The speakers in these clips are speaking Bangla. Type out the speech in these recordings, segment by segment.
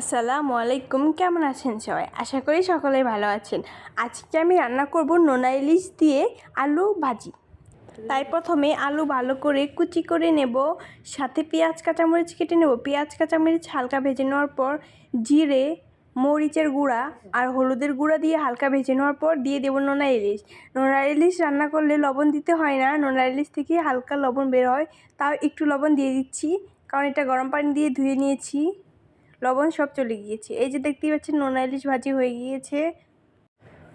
আসসালামু আলাইকুম, কেমন আছেন সবাই? আশা করি সকলে ভালো আছেন। আজকে আমি রান্না করব নোনা ইলিশ দিয়ে আলু ভাজি। তাই প্রথমে আলু ভালো করে কুচি করে নেব, সাথে পেঁয়াজ, কাঁচামরিচ কেটে নেব। পেঁয়াজ, কাঁচামরিচ হালকা ভেজে নেওয়ার পর জিরে, মরিচের গুঁড়া আর হলুদের গুঁড়া দিয়ে হালকা ভেজে নেওয়ার পর দিয়ে দেবো নোনা ইলিশ। নোনা ইলিশ রান্না করলে লবণ দিতে হয় না, নোনা ইলিশ থেকে হালকা লবণ বের হয়। তাও একটু লবণ দিয়ে দিচ্ছি, কারণ এটা গরম পানি দিয়ে ধুয়ে নিয়েছি। লবণ সব চলে গিয়েছে। এই যে দেখতেই পাচ্ছেন, নোনা ইলিশ ভাজি হয়ে গিয়েছে।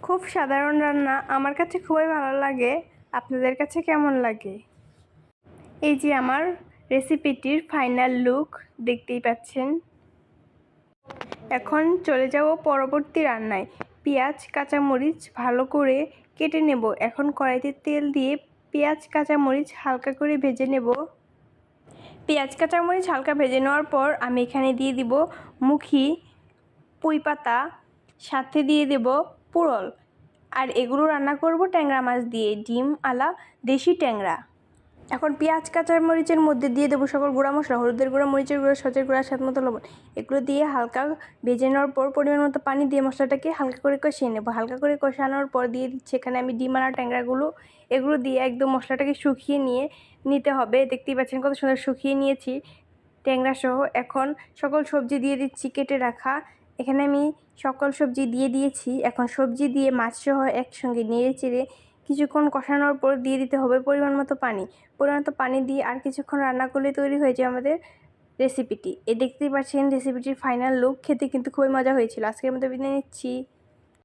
খুব সাধারণ রান্না, আমার কাছে খুবই ভালো লাগে। আপনাদের কাছে কেমন লাগে? এই যে আমার রেসিপিটির ফাইনাল লুক দেখতেই পাচ্ছেন। এখন চলে যাব পরবর্তী রান্নায়। পেঁয়াজ, কাঁচামরিচ ভালো করে কেটে নেব। এখন কড়াইতে তেল দিয়ে পেঁয়াজ, কাঁচামরিচ হালকা করে ভেজে নেব। পেঁয়াজ, কাঁচামরিচ হালকা ভেজে নেওয়ার পর আমি এখানে দিয়ে দিব মুখি পুঁই পাতা সাথে দিয়ে দেব পুরল। আর এগুলো রান্না করব ট্যাংরা মাছ দিয়ে, ডিম, আলা, দেশি ট্যাংরা। এখন পেঁয়াজ কাঁচা মরিচের মধ্যে দিয়ে দেবো সকল গুঁড়া মশলা, হলুদের গুঁড়া, মরিচের গুঁড়া সচের গুঁড়া, স্বাদ মতো লবণ। এগুলো দিয়ে হালকা ভেজে নেওয়ার পর পরিমাণ মতো পানি দিয়ে মশলাটাকে হালকা করে কষিয়ে নেব। হালকা করে কষানোর পর দিয়ে দিচ্ছি এখানে আমি ডিম আনা ট্যাংরাগুলো। এগুলো দিয়ে একদম মশলাটাকে শুকিয়ে নিয়ে নিতে হবে। দেখতেই পাচ্ছেন কত সুন্দর শুকিয়ে নিয়েছি ট্যাংরা সহ এখন সকল সবজি দিয়ে দিচ্ছি কেটে রাখা। এখানে আমি সকল সবজি দিয়ে দিয়েছি। এখন সবজি দিয়ে মাছ সহ একসঙ্গে নেড়ে চেড়ে কিছুক্ষণ কষানোর পর দিয়ে দিতে হবে পরিমাণ মতো পানি। পরিমাণ মতো পানি দিয়ে আর কিছুক্ষণ রান্না করলে তৈরি হয়ে যায় আমাদের রেসিপিটি এ দেখতেই পাচ্ছেন রেসিপিটির ফাইনাল লুক খেতে কিন্তু খুবই মজা হয়েছিল। আজকের মতো বিদায় নিচ্ছি।